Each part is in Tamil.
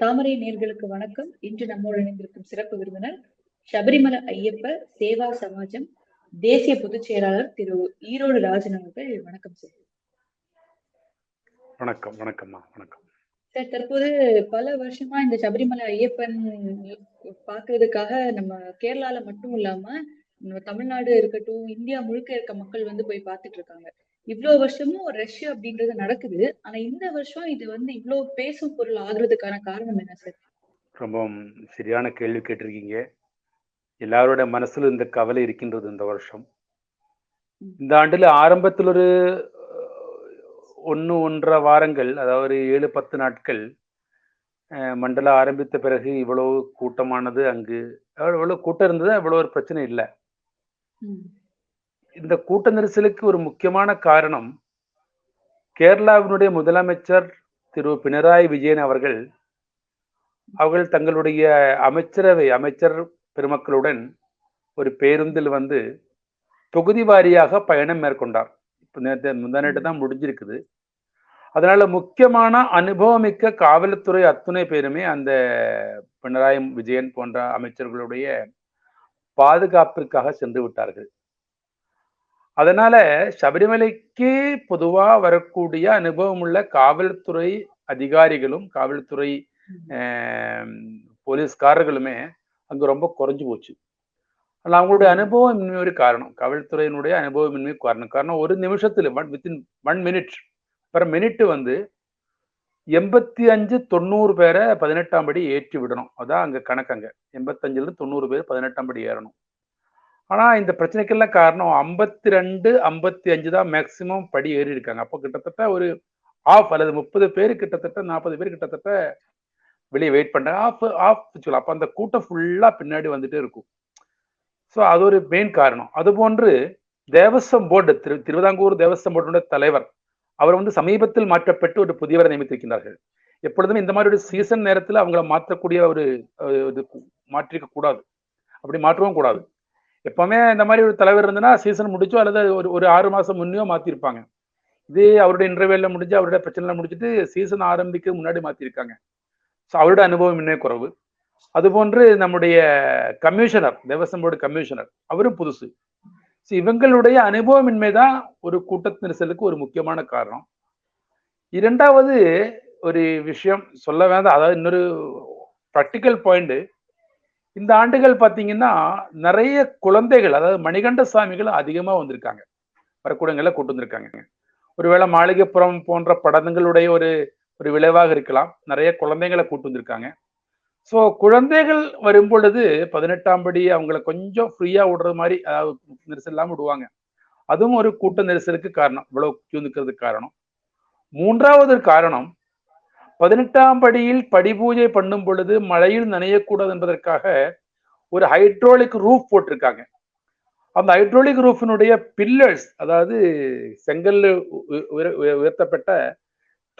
தாமரை நேர்களுக்கு வணக்கம். இன்று நம்மோடு இணைந்திருக்கும் சிறப்பு விருந்தினர் சபரிமலை ஐயப்ப சேவா சமாஜம் தேசிய பொதுச் செயலாளர் திரு ஈரோடு ராஜன் அவர்கள். வணக்கம் சார் வணக்கம் வணக்கம்மா வணக்கம். சார் தற்போது பல வருஷமா இந்த சபரிமலை ஐயப்பன் பாக்குறதுக்காக நம்ம கேரளால மட்டும் இல்லாம நம்ம தமிழ்நாடு இருக்கட்டும் இந்தியா முழுக்க இருக்க மக்கள் வந்து போய் பார்த்துட்டு இருக்காங்க. இவ்வளவு வருஷமும் ரஷ் அப்படின்றது நடக்குது. ஆனா இந்த வருஷம் இது வந்து இவ்வளவு பேசும் பொருள் ஆகுறதுக்கான காரணம் என்ன சார்? ரொம்ப சரியான கேள்வி கேட்டிருக்கீங்க. எல்லாரோட மனசுல இந்த கவலை இருக்கின்றது இந்த வருஷம். இந்த ஆண்டுல ஆரம்பத்தில் ஒரு ஒன்று ஒன்றரை வாரங்கள் அதாவது ஏழு பத்து நாட்கள் மண்டல ஆரம்பித்த பிறகு இவ்வளவு கூட்டமானது அங்கு இவ்வளவு கூட்டம் இருந்தது அவ்வளோ ஒரு பிரச்சனை இல்லை. இந்த கூட்ட நெரிசலுக்கு ஒரு முக்கியமான காரணம் கேரளாவினுடைய முதலமைச்சர் திரு பினராயி விஜயன் அவர்கள் அவர்கள் தங்களுடைய அமைச்சரவை அமைச்சர் பெருமக்களுடன் ஒரு பேருந்தில் வந்து தொகுதி வாரியாக பயணம் மேற்கொண்டார். இப்போ நேற்று முந்தானேட்டு தான் முடிஞ்சிருக்குது. அதனால முக்கியமான அனுபவமிக்க காவல்துறை அத்துணை பேருமே அந்த பினராயி விஜயன் போன்ற அமைச்சர்களுடைய பாதுகாப்பிற்காக சென்று விட்டார்கள். அதனால சபரிமலைக்கு பொதுவா வரக்கூடிய அனுபவம் உள்ள காவல்துறை அதிகாரிகளும் காவல்துறை போலீஸ்காரர்களுமே அங்க ரொம்ப குறைஞ்சு போச்சு. ஆனால் அவங்களுடைய அனுபவம் இன்மை ஒரு காரணம். காவல்துறையினுடைய அனுபவம் இன்மை காரணம். காரணம் ஒரு நிமிஷத்துல one within one minute per minute வந்து எண்பத்தி அஞ்சு தொண்ணூறு பேரை பதினெட்டாம் படி ஏற்றி விடணும். அதான் அங்க கணக்கு அங்க. எண்பத்தஞ்சுல இருந்து தொண்ணூறு பேர் பதினெட்டாம் படி ஏறணும். ஆனா இந்த பிரச்சனைக்கெல்லாம் காரணம் ஐம்பத்தி ரெண்டு ஐம்பத்தி அஞ்சு தான் மேக்சிமம் படி ஏறி இருக்காங்க. அப்போ கிட்டத்தட்ட ஒரு ஆஃப் அல்லது முப்பது பேர் கிட்டத்தட்ட நாற்பது பேர் கிட்டத்தட்ட வெளியே வெயிட் பண்றாங்க ஆஃப் ஆஃப் சொல்லலாம் அப்போ அந்த கூட்டம் ஃபுல்லா பின்னாடி வந்துட்டே இருக்கும். ஸோ அது ஒரு மெயின் காரணம். அது போன்று தேவஸ்வம் போர்டு திரு திருவிதாங்கூர் தேவஸ்வம் போர்டுடைய தலைவர் அவர் வந்து சமீபத்தில் மாற்றப்பட்டு ஒரு புதியவரை நியமித்திருக்கிறார்கள் எப்பொழுதுமே இந்த மாதிரி ஒரு சீசன் நேரத்தில் அவங்கள மாற்றக்கூடிய ஒரு இது மாற்றிக்க கூடாது அப்படி மாற்றவும் கூடாது. எப்பவுமே இந்த மாதிரி ஒரு தலைவர் இருந்ததுன்னா சீசன் முடிச்சோ அல்லது ஒரு ஒரு ஆறு மாசம் முன்னையோ மாத்திருப்பாங்க. இதே அவருடைய இன்டர்வியூல முடிஞ்சு அவருடைய பிரச்சனை முடிச்சுட்டு சீசன் ஆரம்பிக்க முன்னாடி மாத்திருக்காங்க. ஸோ அவருடைய அனுபவம் இன்னும் குறைவு. அதுபோன்று நம்முடைய கமிஷனர் தேவசம் போர்டு கமிஷனர் அவரும் புதுசு. ஸோ இவங்களுடைய அனுபவமின்மை தான் ஒரு கூட்டத்து நெரிசலுக்கு ஒரு முக்கியமான காரணம். இரண்டாவது ஒரு விஷயம் சொல்ல வேண்டாம். அதாவது இன்னொரு ப்ராக்டிக்கல் பாயிண்ட் இந்த ஆண்டுகள் பார்த்தீங்கன்னா நிறைய குழந்தைகள் அதாவது மணிகண்ட சாமிகள் அதிகமாக வந்திருக்காங்க. வரக்கூடங்களில் கூட்டு வந்திருக்காங்க. ஒருவேளை மாளிகைப்புறம் போன்ற படங்களுடைய ஒரு ஒரு விளைவாக இருக்கலாம். நிறைய குழந்தைகளை கூட்டு வந்திருக்காங்க. ஸோ குழந்தைகள் வரும் பொழுது பதினெட்டாம் படி அவங்கள கொஞ்சம் ஃப்ரீயா விடுறது மாதிரி அதாவது நெரிசல் இல்லாமல் விடுவாங்க. அதுவும் ஒரு கூட்ட நெரிசலுக்கு காரணம். இவ்வளவு கியூ நிற்கிறதுக்கு காரணம். மூன்றாவது காரணம் பதினெட்டாம் படியில் படி பூஜை பண்ணும் பொழுது மழையில் நனையக்கூடாது என்பதற்காக ஒரு ஹைட்ரோலிக் ரூஃப் போட்டிருக்காங்க. அந்த ஹைட்ரோலிக் ரூஃபினுடைய பில்லர்ஸ் அதாவது செங்கல் உயர்த்தப்பட்ட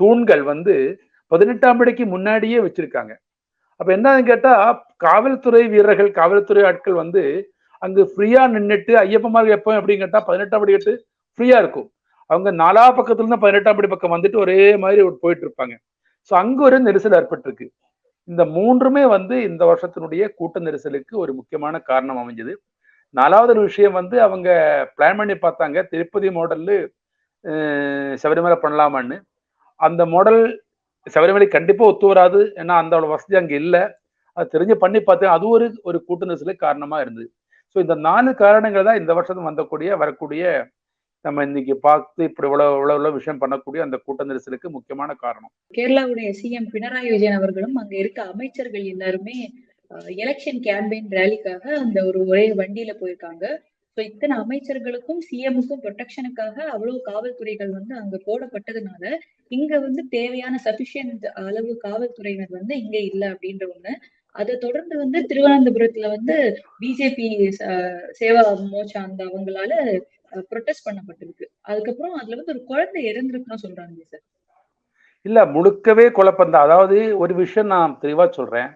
தூண்கள் வந்து பதினெட்டாம் படிக்கு முன்னாடியே வச்சிருக்காங்க. அப்ப என்னன்னு கேட்டா காவல்துறை வீரர்கள் காவல்துறை ஆட்கள் வந்து அங்கு ஃப்ரீயா நின்றுட்டு ஐயப்பமார்கள் எப்போ அப்படின்னு கேட்டா பதினெட்டாம் படி கேட்டு ஃப்ரீயா இருக்கும். அவங்க நாலா பக்கத்துல இருந்து பதினெட்டாம் படி பக்கம் வந்துட்டு ஒரே மாதிரி போயிட்டு இருப்பாங்க. ஸோ அங்க ஒரு நெரிசல் ஏற்பட்டிருக்கு. இந்த மூன்றுமே வந்து இந்த வருஷத்தினுடைய கூட்ட நெரிசலுக்கு ஒரு முக்கியமான காரணம் அமைஞ்சது. நாலாவது ஒரு விஷயம் வந்து அவங்க பிளான் பண்ணி பார்த்தாங்க திருப்பதி மாடல்லு சபரிமலை பண்ணலாமான்னு. அந்த மாடல் சபரிமலை கண்டிப்பாக ஒத்து வராது. ஏன்னா அந்த வசதி அங்கே இல்லை. அது தெரிஞ்சு பண்ணி பார்த்தேன். அது ஒரு ஒரு கூட்ட நெரிசலுக்கு காரணமாக இருந்தது. ஸோ இந்த நாலு காரணங்கள் தான் இந்த வருஷம் வந்தக்கூடிய வரக்கூடிய நம்ம இன்னைக்கு பார்த்து இப்படி இவ்வளவு இவ்வளவு இவ்வளவு விஷயம் பண்ணக்கூடிய அந்த கூட்ட நெரிசலுக்கு முக்கியமான காரணம். கேரளாவுடைய சிஎம் பினராயி விஜயன் அவர்களும் அங்க இருக்க அமைச்சர்கள் எல்லாருமே எலெக்ஷன் கேம்பெயின் ரேலிக்காக அந்த ஒரு ஒரே வண்டியில போயிருக்காங்க. ஸோ இத்தனை அமைச்சர்களுக்கும் சிஎமுக்கும் ப்ரொடெக்ஷனுக்காக அவ்வளவு காவல்துறைகள் வந்து அங்க போடப்பட்டதுனால இங்க வந்து தேவையான சபிஷியன்ட் அளவு காவல்துறையினர் வந்து இங்க இல்லை அப்படின்ற ஒண்ணு. அதை தொடர்ந்து வந்து திருவனந்தபுரத்துல வந்து பிஜேபி சேவா மோச்சா அந்த அவங்களால ப்ரொட்டஸ்ட் பண்ணப்பட்டிருக்கு. அதுக்கப்புறம் அதுல வந்து ஒரு குழந்தை இறந்திருக்குன்னு சொல்றாங்க சார். இல்ல முழுக்கவே குழப்பம்தான் அதாவது ஒரு விஷயம் நான் தெளிவா சொல்றேன்.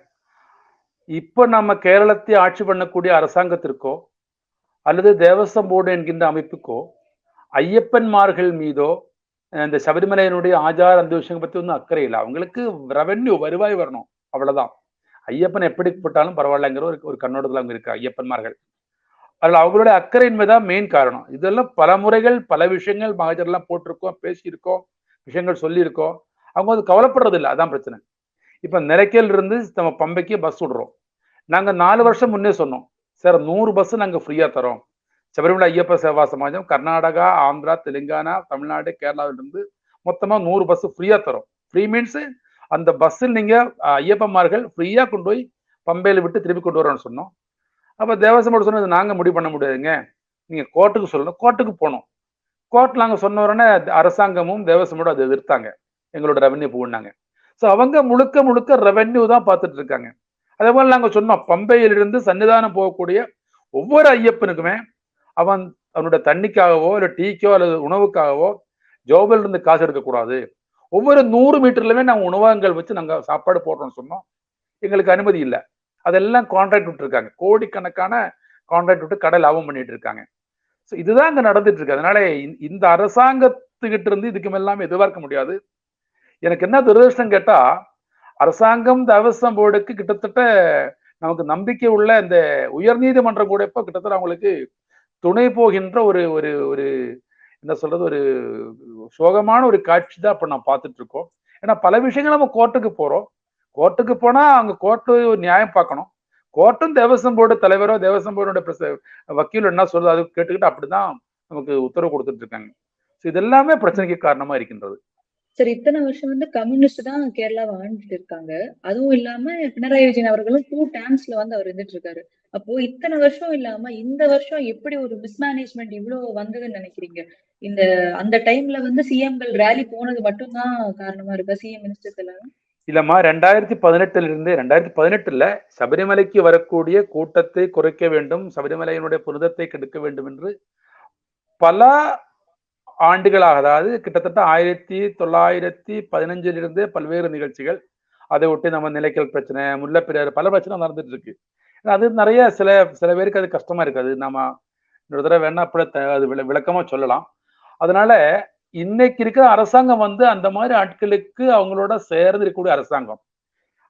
இப்ப நம்ம கேரளத்தை ஆட்சி பண்ணக்கூடிய அரசாங்கத்திற்கோ அல்லது தேவஸ்வம் போர்டு என்கின்ற அமைப்புக்கோ ஐயப்பன்மார்கள் மீதோ இந்த சபரிமலையினுடைய ஆச்சார அந்த விஷயங்களை பத்தி ஒன்றும் அக்கறை இல்லை. அவங்களுக்கு ரெவென்யூ வருவாய் வரணும். அவ்வளவுதான். ஐயப்பன் எப்படிப்பட்டாலும் பரவாயில்லைங்கிற ஒரு ஒரு கண்ணோட்டத்தில் அவங்க இருக்கு ஐயப்பன்மார்கள். அதில் அவங்களுடைய அக்கறையின்மை தான் மெயின் காரணம். இதெல்லாம் பல முறைகள் பல விஷயங்கள் மகஜர்லாம் போட்டிருக்கோம் பேசியிருக்கோம் விஷயங்கள் சொல்லியிருக்கோம். அவங்க வந்து கவலைப்படுறது இல்லை அதான் பிரச்சனை. இப்போ நிலைக்கல் இருந்து நம்ம பம்பைக்கு பஸ் விடுறோம். நாங்கள் நாலு வருஷம் முன்னே சொன்னோம் சார் நூறு பஸ் நாங்கள் ஃப்ரீயாக தரோம். சபரிமலை ஐயப்ப சேவா சமாஜம் கர்நாடகா ஆந்திரா தெலுங்கானா தமிழ்நாடு கேரளாவிலிருந்து மொத்தமாக நூறு பஸ் ஃப்ரீயாக தரோம். ஃப்ரீ மீன்ஸ் அந்த பஸ்ஸில் நீங்கள் ஐயப்பமார்கள் ஃப்ரீயாக கொண்டு போய் பம்பையில் விட்டு திருப்பி கொண்டு வரோம்னு சொன்னோம். அப்போ தேவசம் சொன்னது நாங்கள் முடிவு பண்ண முடியாதுங்க. நீங்கள் கோர்ட்டுக்கு சொல்லணும். கோர்ட்டுக்கு போனோம் கோர்ட் நாங்கள் சொன்ன உடனே அரசாங்கமும் தேவசமோடு அதை எதிர்த்தாங்க. எங்களோட ரெவன்யூ போனாங்க. ஸோ அவங்க முழுக்க முழுக்க ரெவன்யூ தான் பார்த்துட்டு இருக்காங்க. அதே போல் நாங்கள் சொன்னோம் பம்பையிலிருந்து சன்னிதானம் போகக்கூடிய ஒவ்வொரு ஐயப்பனுக்குமே அவன் அவனோட தண்ணிக்காகவோ இல்லை டீக்கோ அல்லது உணவுக்காகவோ ஜோபில் இருந்து காசு எடுக்கக்கூடாது ஒவ்வொரு நூறு மீட்டர்லுமே நாங்கள் உணவகங்கள் வச்சு நாங்கள் சாப்பாடு போடுறோம்னு சொன்னோம். எங்களுக்கு அனுமதி இல்லை. அதெல்லாம் கான்ட்ராக்ட் விட்டுருக்காங்க. கோடிக்கணக்கான கான்ட்ராக்ட் விட்டு கடை லாபம் பண்ணிட்டு இருக்காங்க. ஸோ இதுதான் அங்கே நடந்துட்டு இருக்கு. அதனால இந்த அரசாங்கத்துக்கிட்ட இருந்து இதுக்கு எல்லாம் எதிர்பார்க்க முடியாது. எனக்கு என்ன துரதிருஷ்டம் கேட்டா அரசாங்கம் தேவஸ்வம் போர்டுக்கு கிட்டத்தட்ட நமக்கு நம்பிக்கை உள்ள இந்த உயர்நீதிமன்றம் கூட இப்போ கிட்டத்தட்ட அவங்களுக்கு துணை போகின்ற ஒரு ஒரு ஒரு என்ன சொல்றது ஒரு சோகமான ஒரு காட்சி தான் இப்போ நான் பார்த்துட்டு இருக்கோம். ஏன்னா பல விஷயங்கள் நம்ம கோர்ட்டுக்கு போறோம். கோர்ட்டுக்கு போனா அங்க கோர்ட்டு நியாயம் பார்க்கணும். கோர்ட்டும் தேவசம் போர்டு தலைவரோ தேவசம் போர்டோட வக்கீல் என்ன சொல்றது அது கேட்டுக்கிட்டு அப்படிதான் நமக்கு உத்தரவு கொடுத்துட்டு இருக்காங்க. இது எல்லாமே பிரச்சனைக்கு காரணமா இருக்கின்றது. சரி இத்தனை வருஷம் வந்து கம்யூனிஸ்ட் தான் கேரளாவை ஆண்டுட்டு இருக்காங்க. அதுவும் இல்லாம பினராயி விஜயன் அவர்களும் டூ டைம்ஸ்ல வந்து அவர் இருந்துட்டு இருக்காரு. அப்போ இத்தனை வருஷம் இல்லாம இந்த வருஷம் எப்படி ஒரு மிஸ்மேனேஜ்மெண்ட் இவ்வளவு வந்ததுன்னு நினைக்கிறீங்க? இந்த அந்த டைம்ல வந்து சிஎம்கள் ரேலி போனது மட்டும்தான் காரணமா இருக்கா? சிஎம் மினிஸ்டர்ஸ் எல்லாரும்? இல்லம்மா ரெண்டாயிரத்தி பதினெட்டுல இருந்து ரெண்டாயிரத்தி பதினெட்டுல சபரிமலைக்கு வரக்கூடிய கூட்டத்தை குறைக்க வேண்டும் சபரிமலையினுடைய புனிதத்தை கெடுக்க வேண்டும் என்று பல ஆண்டுகளாக அதாவது கிட்டத்தட்ட ஆயிரத்தி தொள்ளாயிரத்தி பதினஞ்சிலிருந்து பல்வேறு நிகழ்ச்சிகள் அதை ஒட்டி நம்ம நிலைக்கல் பிரச்சனை முல்லைப்பெரியார் பல பிரச்சனை நடந்துட்டு இருக்கு அது நிறைய சில சில பேருக்கு அது கஷ்டமா இருக்காது நம்ம இன்னொரு தடவை வேணா அப்படி அது விளக்கமா சொல்லலாம். அதனால இன்னைக்கு இருக்கிற அரசாங்கம் வந்து அந்த மாதிரி ஆட்களுக்கு அவங்களோட சேர்ந்து இருக்கக்கூடிய அரசாங்கம்.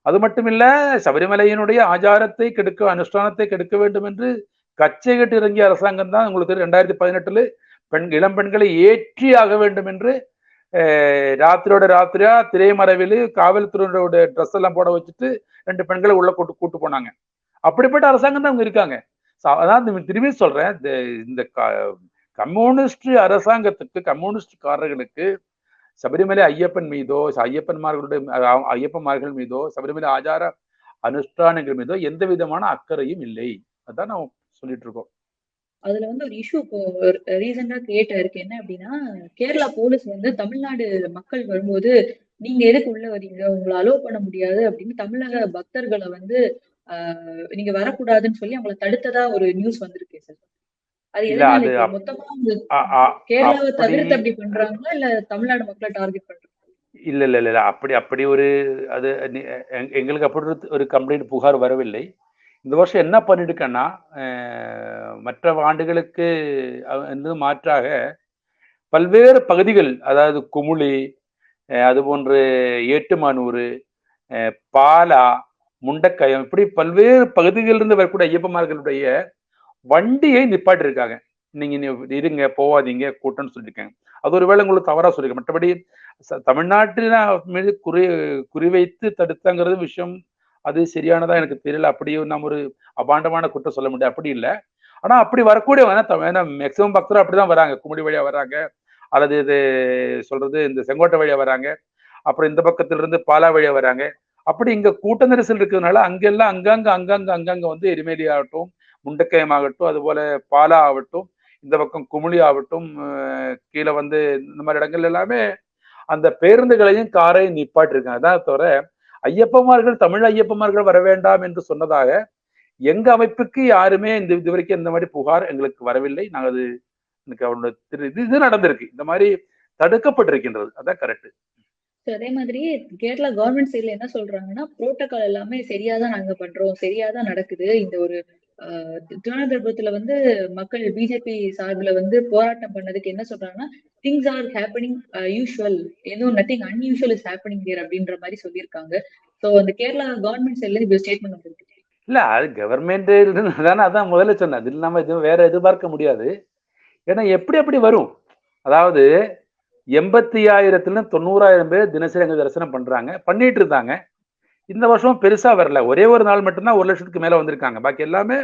அது மட்டும் இல்ல சபரிமலையினுடைய ஆச்சாரத்தை கெடுக்க அனுஷ்டானத்தை கெடுக்க வேண்டும் என்று கச்சை கட்டு இறங்கிய அரசாங்கம் தான் உங்களுக்கு ரெண்டாயிரத்தி பதினெட்டுல பெண் இளம் பெண்களை ஏற்றி ஆக வேண்டும் என்று ராத்திரியோட ராத்திரியா திரைமறைவில் காவல்துறையோட ட்ரெஸ் எல்லாம் போட வச்சுட்டு ரெண்டு பெண்களை உள்ள கூட்டு கூட்டு போனாங்க. அப்படிப்பட்ட அரசாங்கம் தான் அவங்க இருக்காங்க. அதான் திரும்பி சொல்றேன். இந்த கம்யூனிஸ்ட் அரசாங்கத்துக்கு கம்யூனிஸ்ட்காரர்களுக்கு சபரிமலை ஐயப்பன் மீதோ ஐயப்பன்மார்களுடைய ஐயப்பன்மார்கள் மீதோ சபரிமலை ஆச்சார அனுஷ்டானங்கள் மீதோ எந்த விதமான அக்கறையும் இல்லை. அதான் நம்ம சொல்லிட்டு இருக்கோம். அதுல வந்து ஒரு இஷ்யூ இப்போ ரீசெண்டா கிரியேட் ஆயிருக்கு. என்ன அப்படின்னா கேரளா போலீஸ் வந்து தமிழ்நாடு மக்கள் வரும்போது நீங்க எதுக்கு உள்ள வரீங்க? உங்களை அலோவ் பண்ண முடியாது அப்படின்னு தமிழக பக்தர்களை வந்து ஆஹ் நீங்க வரக்கூடாதுன்னு சொல்லி அவங்களை தடுத்ததா ஒரு நியூஸ் வந்திருக்கு சார் அது மொத்தமா கேரளாவை தவிர்த்து அப்படி பண்றாங்களா? இல்ல தமிழ்நாடு மக்களை டார்கெட் பண்றாங்க இல்ல இல்ல இல்ல அப்படி அப்படி ஒரு அது எங்களுக்கு அப்படி ஒரு கம்ப்ளைண்ட் புகார் வரவில்லை. இந்த வருஷம் என்ன பண்ணிருக்கேன்னா மற்ற ஆண்டுகளுக்கு மாற்றாக பல்வேறு பகுதிகள் அதாவது குமுளி அது போன்று ஏட்டுமானூர் பாலா முண்டக்கயம் இப்படி பல்வேறு பகுதிகளிலிருந்து வரக்கூடிய ஐயப்பமார்களுடைய வண்டியை நிப்பாட்டிருக்காங்க. நீங்க இருங்க போவாதீங்க கூட்டம்னு சொல்லியிருக்காங்க. அது ஒரு வேளை உங்களுக்கு தவறா சொல்லியிருக்கேன் மற்றபடி தமிழ்நாட்டில் மீது குறி குறிவைத்து தடுத்தாங்கிறது விஷயம் அது சரியானதா எனக்கு தெரியல. அப்படியே நம்ம ஒரு அபாண்டமான குற்றம் சொல்ல முடியாது. அப்படி இல்லை. ஆனா அப்படி வரக்கூடிய வேணா மேக்சிமம் பக்தர் அப்படிதான் வராங்க. குமுடி வழியா வராங்க. அல்லது இது சொல்றது இந்த செங்கோட்டை வழியா வராங்க. அப்புறம் இந்த பக்கத்துல இருந்து பாலா வழியா வராங்க. அப்படி இங்க கூட்ட நெரிசல் இருக்கிறதுனால அங்கெல்லாம் அங்கங்க அங்கங்க அங்கங்க வந்து எரிமேலி ஆகட்டும் முண்டக்கயம் ஆகட்டும் அதுபோல பாலா ஆகட்டும் இந்த பக்கம் குமிழி ஆகட்டும் கீழே வந்து இந்த மாதிரி இடங்கள் எல்லாமே அந்த பேருந்துகளையும் காரையும் நிப்பாட்டிருக்காங்க. அதான் தவிர ஐயப்பமார்கள் தமிழ் ஐயப்பமார்கள் வர வேண்டாம் என்று சொன்னதாக எங்க அமைப்புக்கு யாருமே இந்த இது வரைக்கும் இந்த மாதிரி புகார் எங்களுக்கு வரவில்லை. நாங்கள் அது எனக்கு அவனோட இது இது நடந்திருக்கு. இந்த மாதிரி தடுக்கப்பட்டிருக்கின்றது. அதான் கரெக்ட் அதே மாதிரி கேரளா கவர்மெண்ட் சைட்ல என்ன சொல்றாங்கன்னா புரோட்டோகால் எல்லாமே சரியாதான் நாங்க பண்றோம். சரியாதான் நடக்குது. இந்த ஒரு திருவனந்தபுரத்துல வந்து மக்கள் பிஜேபி சார்பில் வந்து போராட்டம் பண்ணதுக்கு என்ன சொல்றாங்கன்னா திங்ஸ் ஆர் ஹேப்பனிங் யூஸ்வல் எதுவும் nothing unusual is happening here அப்படின்ற மாதிரி சொல்லியிருக்காங்க. சோ அந்த கேரளா கவர்மெண்ட் சைட்ல இப்படி ஸ்டேட்மெண்ட் வந்திருக்கு. இல்ல அது கவர்மெண்ட் தானே அதான் முதல்ல சொன்னேன். அது இல்லாம எதுவும் வேற எதிர்பார்க்க முடியாது. ஏன்னா எப்படி எப்படி வரும்? அதாவது எண்பத்தி ஆயிரத்துல தொண்ணூறாயிரம் பேர் தினசரி அங்க தரிசனம் பண்றாங்க பண்ணிட்டு இருந்தாங்க இந்த வருஷம் பெருசா வரல. ஒரே ஒரு நாள் மட்டும்தான் ஒரு லட்சத்துக்கு மேல வந்திருக்காங்க. பாக்கி எல்லாமே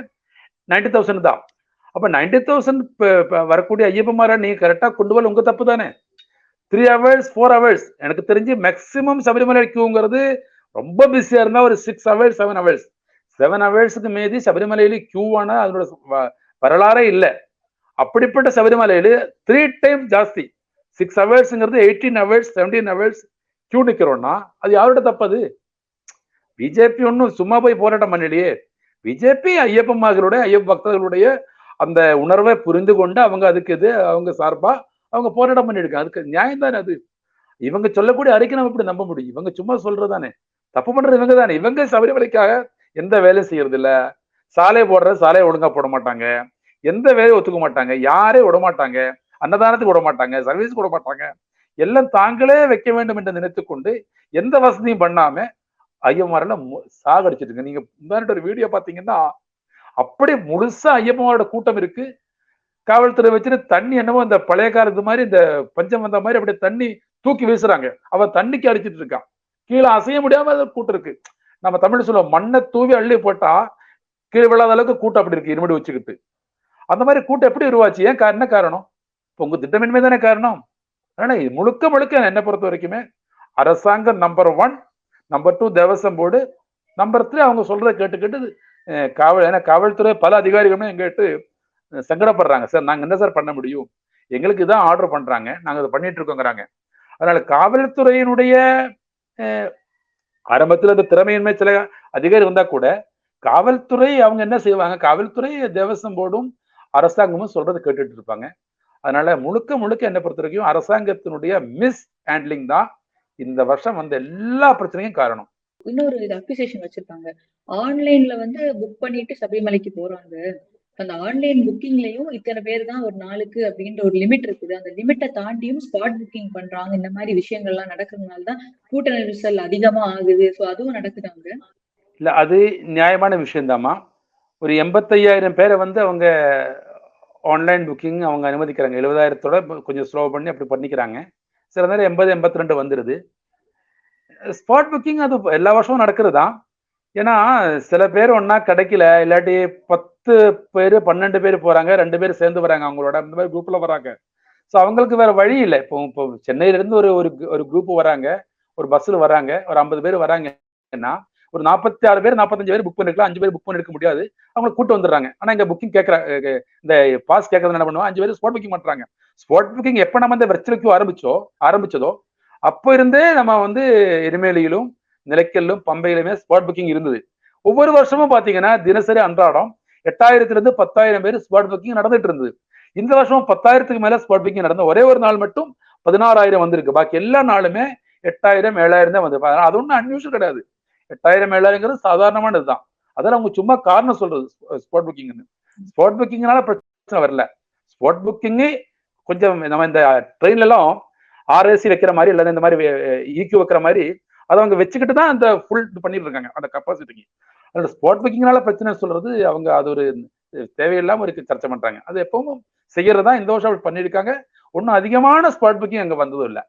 நைன்டி தௌசண்ட் தான். அப்ப நைன்டி தௌசண்ட் வரக்கூடிய ஐயப்பமாரா நீங்க கரெக்டா கொண்டு வரல உங்க தப்பு தானே. த்ரீ ஹவர்ஸ் ஃபோர் ஹவர்ஸ் எனக்கு தெரிஞ்சு மேக்சிமம் சபரிமலை கியூங்கிறது ரொம்ப பிஸியா இருந்தா ஒரு six hours seven hours seven ஹவர்ஸுக்கு மீதி சபரிமலையில கியூவான அதனோட வரலாறே இல்லை. அப்படிப்பட்ட சபரிமலையில த்ரீ டைம் ஜாஸ்தி. Six ஹவர்ஸ்ங்கிறது eighteen hours seventeen hours queue நிக்கிறோம்னா அது யாரோட தப்பது பிஜேபி ஒன்றும் சும்மா போய் போராட்டம் பண்ணலையே. பிஜேபி ஐயப்ப ஐயப்ப பக்தர்களுடைய அந்த உணர்வை புரிந்து கொண்டு அவங்க அதுக்கு இது அவங்க சார்பா அவங்க போராட்டம் பண்ணிருக்காங்க அதுக்கு நியாயம் தானே அது? இவங்க சொல்லக்கூடிய அறிக்கை நம்ம இப்படி நம்ப முடியும்? இவங்க சும்மா சொல்றது தானே? தப்பு பண்றது இவங்க தானே? இவங்க சபரிமலைக்காக எந்த வேலையும் செய்யறது இல்ல. சாலை போடுற சாலையை ஒழுங்கா போட மாட்டாங்க. எந்த வேலையும் ஒத்துக்க மாட்டாங்க. யாரே விட மாட்டாங்க. அன்னதானத்துக்கு விட மாட்டாங்க. சர்வீஸ் விட மாட்டாங்க. எல்லாம் தாங்களே வைக்க வேண்டும் என்று நினைத்து கொண்டு எந்த வசதியும் பண்ணாம ஐயமாரெல்லாம் சாகடிச்சிட்டு இருக்கு நீங்க முந்தானிட்ட ஒரு வீடியோ பாத்தீங்கன்னா அப்படி முழுசா ஐயமாரோட கூட்டம் இருக்கு. காவல்துறை வச்சுட்டு தண்ணி என்னமோ அந்த பழைய காலத்து மாதிரி இந்த பஞ்சம் வந்த மாதிரி அப்படியே தண்ணி தூக்கி வீசுறாங்க. அவன் தண்ணிக்கு அடிச்சிட்டு இருக்கான் கீழே அசைய முடியாம கூட்டம் இருக்கு. நம்ம தமிழ் சொல்லுவோம் மண்ணை தூவி அள்ளி போட்டா கீழே விழாத அளவுக்கு கூட்டம் அப்படி இருக்கு இருமடி வச்சுக்கிட்டு. அந்த மாதிரி கூட்டம் எப்படி உருவாச்சு? ஏன் என்ன காரணம்? இப்ப உங்க திட்டமின்மை தானே காரணம். ஆனா முழுக்க முழுக்க என்னை பொறுத்த வரைக்குமே அரசாங்கம் number one number two Devaswom board number three அவங்க சொல்றதை கேட்டு கேட்டு காவல் ஏன்னா காவல்துறை பல அதிகாரிகளுமே எங்கிட்டு சங்கடப்படுறாங்க. சார் நாங்க என்ன சார் பண்ண முடியும்? எங்களுக்கு இதான் ஆர்டர் பண்றாங்க. நாங்க அதை பண்ணிட்டு இருக்கோங்கிறாங்க. அதனால காவல்துறையினுடைய ஆரம்பத்தில் அந்த திறமையின்மை சில அதிகாரி வந்தா கூட காவல்துறை அவங்க என்ன செய்வாங்க? காவல்துறை தேவசம் போர்டும் அரசாங்கமும் சொல்றதை கேட்டுட்டு இருப்பாங்க. அதனால முழுக்க முழுக்க என்ன பொறுத்த வரைக்கும் அரசாங்கத்தினுடைய மிஸ் ஹேண்ட்லிங் தான் இந்த வருஷம் வந்த எல்லா பிரச்சனையும் காரணம். இன்னொரு இது அக்யூசேஷன் வச்சிருக்காங்க. ஆன்லைன்ல வந்து புக் பண்ணிட்டு சபரிமலைக்கு போறாங்க. அந்த ஆன்லைன் புக்கிங்லயும் இத்தனை பேர் தான் ஒரு நாளுக்கு அப்படின்ற ஒரு லிமிட் இருக்குது. அந்த லிமிட்டை தாண்டியும் ஸ்பாட் புக்கிங் பண்றாங்க. இந்த மாதிரி விஷயங்கள்லாம் நடக்கிறதுனால தான் கூட்ட நெரிசல் அதிகமா ஆகுது. சோ அதுவும் நடக்குதாங்க இல்ல அது நியாயமான விஷயம்தாம்மா. ஒரு எண்பத்தையாயிரம் பேரை வந்து அவங்க ஆன்லைன் புக்கிங் அவங்க அனுமதிக்கிறாங்க. எழுபதாயிரத்தோட கொஞ்சம் ஸ்லோ பண்ணி அப்படி பண்ணிக்கிறாங்க. சில நேரம் எண்பது எண்பத்தி ரெண்டு வந்துடுது ஸ்பாட் புக்கிங் அது எல்லா வருஷமும் நடக்கிறது? தான் ஏன்னா சில பேர் ஒன்றா கிடைக்கல இல்லாட்டி பத்து பேர் பன்னெண்டு பேர் போறாங்க ரெண்டு பேர் சேர்ந்து வராங்க அவங்களோட இந்த மாதிரி குரூப்ல வராங்க. ஸோ அவங்களுக்கு வேற வழி இல்லை. இப்போ இப்போ சென்னையில இருந்து ஒரு ஒரு ஒரு குரூப் வராங்க ஒரு பஸ்ஸில் வராங்க ஒரு ஐம்பது பேர் வராங்கன்னா ஒரு நாற்பத்தி ஆறு பேர் நாற்பத்தஞ்சு பேர் புக் பண்ணிருக்கலாம். அஞ்சு பேர் புக் பண்ணிருக்க முடியாது. அவங்க கூட்டு வந்துடுறாங்க. ஆனா இங்க புக்கிங் கேட்கற இந்த பாஸ் கேட்கறது என்ன பண்ணுவோம்? அஞ்சு பேர் ஸ்பாட் புக்கிங் பண்றாங்க. ஸ்பாட் புக்கிங் எப்ப நம்ம இந்த வெர்ச்சுவல் queue ஆரம்பிச்சோ ஆரம்பிச்சதோ அப்போ இருந்தே நம்ம வந்து எருமேலியிலும் நிலைக்கல்லும் பம்பையிலுமே ஸ்பாட் புக்கிங் இருந்தது. ஒவ்வொரு வருஷமும் பாத்தீங்கன்னா தினசரி அன்றாடம் எட்டாயிரத்துல இருந்து பத்தாயிரம் பேர் ஸ்பாட் புக்கிங் நடந்துட்டு இருந்தது. இந்த வருஷம் பத்தாயிரத்துக்கு மேல ஸ்பாட் புக்கிங் நடந்த ஒரே ஒரு நாள் மட்டும் பதினாறாயிரம் வந்திருக்கு. பாக்கி எல்லா நாளுமே எட்டாயிரம் ஏழாயிரம் தான் வந்து அது ஒன்றும் அன்யூஷன் கிடையாது. எட்டாயிரம் ஏழாயிரங்கிறது சாதாரணமானதுதான் அதெல்லாம் அவங்க சும்மா காரணம் சொல்றது ஸ்பாட் புக்கிங்னு ஸ்பாட் புக்கிங்னால பிரச்சனை வரல. ஸ்பாட் புக்கிங்கு கொஞ்சம் நம்ம இந்த ட்ரெயின்ல எல்லாம் ஆர்ஏசி வைக்கிற மாதிரி இல்ல இந்த மாதிரி ஈக்யூ வைக்கிற மாதிரி அதை அவங்க வச்சுக்கிட்டு தான் அந்த ஃபுல் பண்ணிட்டு இருக்காங்க அந்த கப்பாசிட்டிக்கு அதோட ஸ்பாட் புக்கிங்னால பிரச்சனை சொல்றது அவங்க அது ஒரு தேவையில்லாம ஒரு சர்ச்சை பண்றாங்க. அது எப்பவும் செய்யறதா இந்த வருஷம் அப்படி பண்ணியிருக்காங்க ஒன்றும் அதிகமான ஸ்பாட் புக்கிங் அங்கே வந்ததும் இல்லை.